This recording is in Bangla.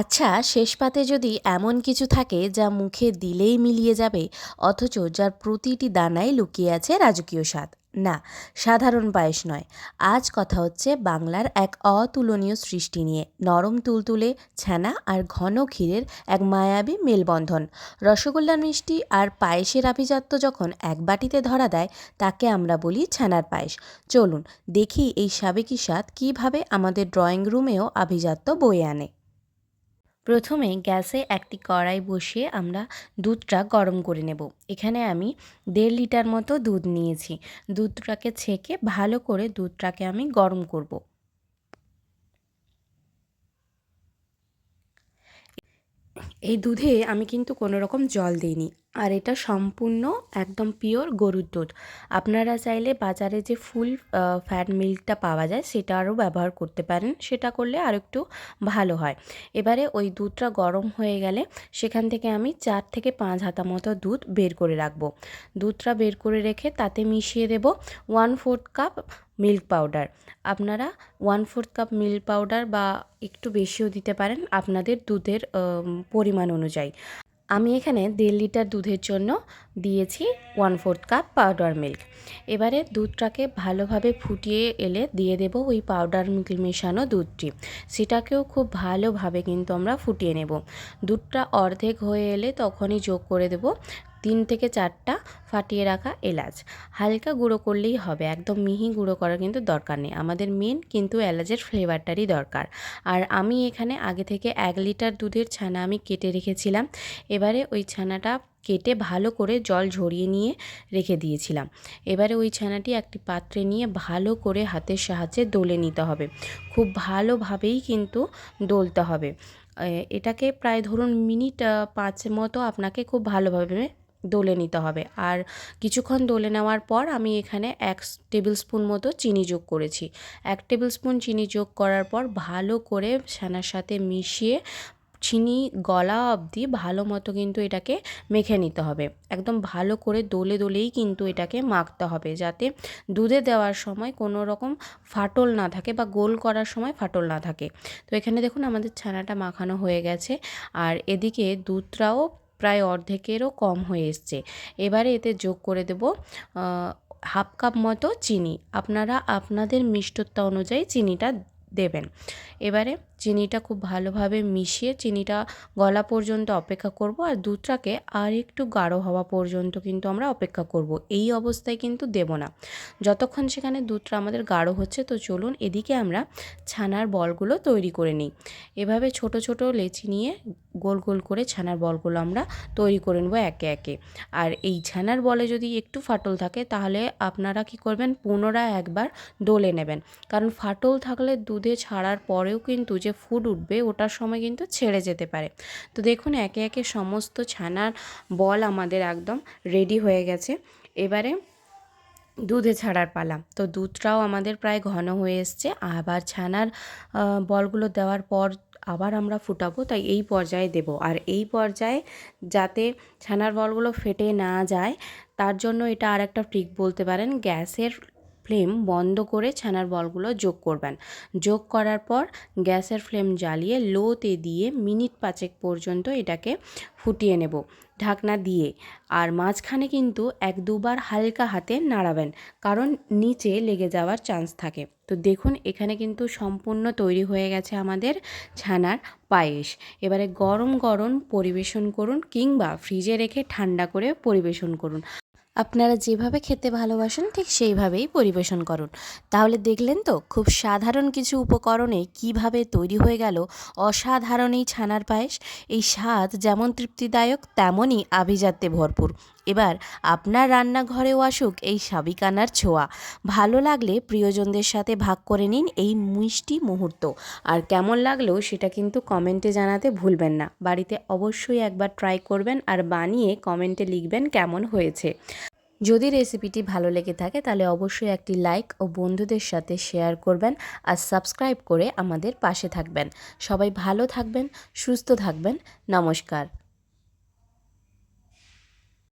আচ্ছা শেষ পাতে যদি এমন কিছু থাকে যা মুখে দিলেই মিলিয়ে যাবে, অথচ যার প্রতিটি দানায় লুকিয়ে আছে রাজকীয় স্বাদ। না, সাধারণ পায়েস নয়। আজ কথা হচ্ছে বাংলার এক অতুলনীয় সৃষ্টি নিয়ে। নরম তুলতুলে, ছানা আর ঘন ক্ষীরের এক মায়াবী মেলবন্ধন। রসগোল্লা মিষ্টি আর পায়েসের আভিজাত্য যখন এক বাটিতে ধরা দেয়, তাকে আমরা বলি ছানার পায়েস। চলুন, দেখি এই সাবেকি স্বাদ কীভাবে আমাদের ড্রয়িং রুমেও আভিজাত্য বয়ে আনে। প্রথমে গ্যাসে একটি কড়াই বসিয়ে আমরা দুধটা গরম করে নেব। এখানে আমি দেড় লিটার মতো দুধ নিয়েছি। দুধটাকে ছেঁকে ভালো করে দুধটাকে আমি গরম করব। এই দুধে আমি কিন্তু কোনো রকম জল দিইনি। আর এটা সম্পূর্ণ একদম পিওর গরুর দুধ। আপনারা চাইলে বাজারে যে ফুল ফ্যাট মিল্কটা পাওয়া যায়, সেটা আরও ব্যবহার করতে পারেন। সেটা করলে আর একটু ভালো হয়। এবারে ওই দুধটা গরম হয়ে গেলে সেখান থেকে আমি চার থেকে পাঁচ হাতা মতো দুধ বের করে রাখব। দুধটা বের করে রেখে তাতে মিশিয়ে দেব one fourth cup milk powder আপনারা one fourth cup milk powder বা একটু বেশিও দিতে পারেন আপনাদের দুধের পরিমাণ অনুযায়ী। আমি এখানে দেড় লিটার দুধের জন্য দিয়েছি one fourth cup powder milk এবারে দুধটাকে ভালোভাবে ফুটিয়ে এলে দিয়ে দেব ওই পাউডার মিল্ক মেশানো দুধটি। সেটাকেও খুব ভালোভাবে কিন্তু আমরা ফুটিয়ে নেব। দুধটা অর্ধেক হয়ে এলে তখনই যোগ করে দেব তিন থেকে চারটা ফাটিয়ে রাখা এলাচ। হালকা গুঁড়ো করলেই হবে, একদম মিহি গুঁড়ো করার কিন্তু দরকার নেই। আমাদের মেন কিন্তু এলাচের ফ্লেভারটারই দরকার। আর আমি এখানে আগে থেকে এক লিটার দুধের ছানা আমি কেটে রেখেছিলাম। এবারে ওই ছানাটা কেটে ভালো করে জল ঝরিয়ে নিয়ে রেখে দিয়েছিলাম। এবারে ওই ছানাটি একটি পাত্রে নিয়ে ভালো করে হাতের সাহায্যে দোলে নিতে হবে। খুব ভালোভাবেই কিন্তু দোলতে হবে। এটাকে প্রায় ধরুন মিনিট পাঁচ মতো আপনাকে খুব ভালোভাবে দোলে নিতে হবে। আর কিছুক্ষণ দোলে নেওয়ার পর আমি এখানে এক টেবিল স্পুন মতো চিনি যোগ করেছি। এক টেবিল স্পুন চিনি যোগ করার পর ভালো করে ছানার সাথে মিশিয়ে চিনি গলা অবধি ভালো মতো কিন্তু এটাকে মেখে নিতে হবে। একদম ভালো করে দোলে দোলেই কিন্তু এটাকে মাখতে হবে যাতে দুধে দেওয়ার সময় কোনো রকম ফাটল না থাকে বা গোল করার সময় ফাটল না থাকে। তো এখানে দেখুন আমাদের ছানাটা মাখানো হয়ে গেছে। আর এদিকে দুধটাও প্রায় অর্ধেকেরও কম হয়ে এসছে। এবারে এতে যোগ করে দেব হাফ কাপ মতো চিনি। আপনারা আপনাদের মিষ্টতা অনুযায়ী চিনিটা দেবেন। এবারে চিনিটা খুব ভালোভাবে মিশিয়ে চিনিটা গলা পর্যন্ত অপেক্ষা করব আর দুধটাকে আর একটু গাঢ় হওয়া পর্যন্ত কিন্তু আমরা অপেক্ষা করব। এই অবস্থায় কিন্তু দেব না। যতক্ষণ সেখানে দুধটা আমাদের গাঢ় হচ্ছে তো চলুন এদিকে আমরা ছানার বলগুলো তৈরি করে নিই। এভাবে ছোট ছোট লেচি নিয়ে গোল গোল করে ছানার বলগুলো আমরা তৈরি করে নেব একে একে। আর এই ছানার বলে যদি একটু ফাটল থাকে, তাহলে আপনারা কি করবেন? পুনরায় একবার দোলে নেবেন। কারণ ফাটল থাকলে দুধে ছাড়ার পরেও কিন্তু যে ফুড উঠবে, ওটার সময় কিন্তু ছেড়ে যেতে পারে। তো দেখুন, একে একে সমস্ত ছানার বল আমাদের একদম রেডি হয়ে গেছে। এবারে দুধে ছাড়ার পালা। তো দুধটাও আমাদের প্রায় ঘন হয়ে এসছে। আবার ছানার বলগুলো দেওয়ার পর আবার আমরা ফুটাবো, তাই এই পর্যায়ে দেব। আর এই পর্যায়ে যাতে ছানার বলগুলো ফেটে না যায়, তার জন্য এটা আর একটা ট্রিক বলতে পারেন। গ্যাসের ফ্লেম বন্ধ করে ছানার বলগুলো যোগ করবেন। যোগ করার পর গ্যাসের ফ্লেম জ্বালিয়ে লোতে দিয়ে মিনিট পাঁচেক পর্যন্ত এটাকে ফুটিয়ে নেব ঢাকনা দিয়ে। আর মাঝখানে কিন্তু এক দুবার হালকা হাতে নাড়াবেন, কারণ নিচে লেগে যাওয়ার চান্স থাকে। তো দেখুন, এখানে কিন্তু সম্পূর্ণ তৈরি হয়ে গেছে আমাদের ছানার পায়েস। এবারে গরম গরম পরিবেশন করুন কিংবা ফ্রিজে রেখে ঠান্ডা করে পরিবেশন করুন। আপনারা যেভাবে খেতে ভালোবাসেন, ঠিক সেইভাবেই পরিবেশন করুন। তাহলে দেখলেন তো, খুব সাধারণ কিছু উপকরণে কীভাবে তৈরি হয়ে গেল অসাধারণ এই ছানার পায়েস। এই স্বাদ যেমন তৃপ্তিদায়ক, তেমনই আভিজাত্যে ভরপুর। এবার আপনার রান্নাঘরেও আসুক এই সাবিকানার ছোঁয়া। ভালো লাগলে প্রিয়জনদের সাথে ভাগ করে নিন এই মিষ্টি মুহূর্ত। আর কেমন লাগলেও সেটা কিন্তু কমেন্টে জানাতে ভুলবেন না। বাড়িতে অবশ্যই একবার ট্রাই করবেন আর বানিয়ে কমেন্টে লিখবেন কেমন হয়েছে। যদি রেসিপিটি ভালো লেগে থাকে, তাহলে অবশ্যই একটি লাইক ও বন্ধুদের সাথে শেয়ার করবেন আর সাবস্ক্রাইব করে আমাদের পাশে থাকবেন। সবাই ভালো থাকবেন, সুস্থ থাকবেন। নমস্কার।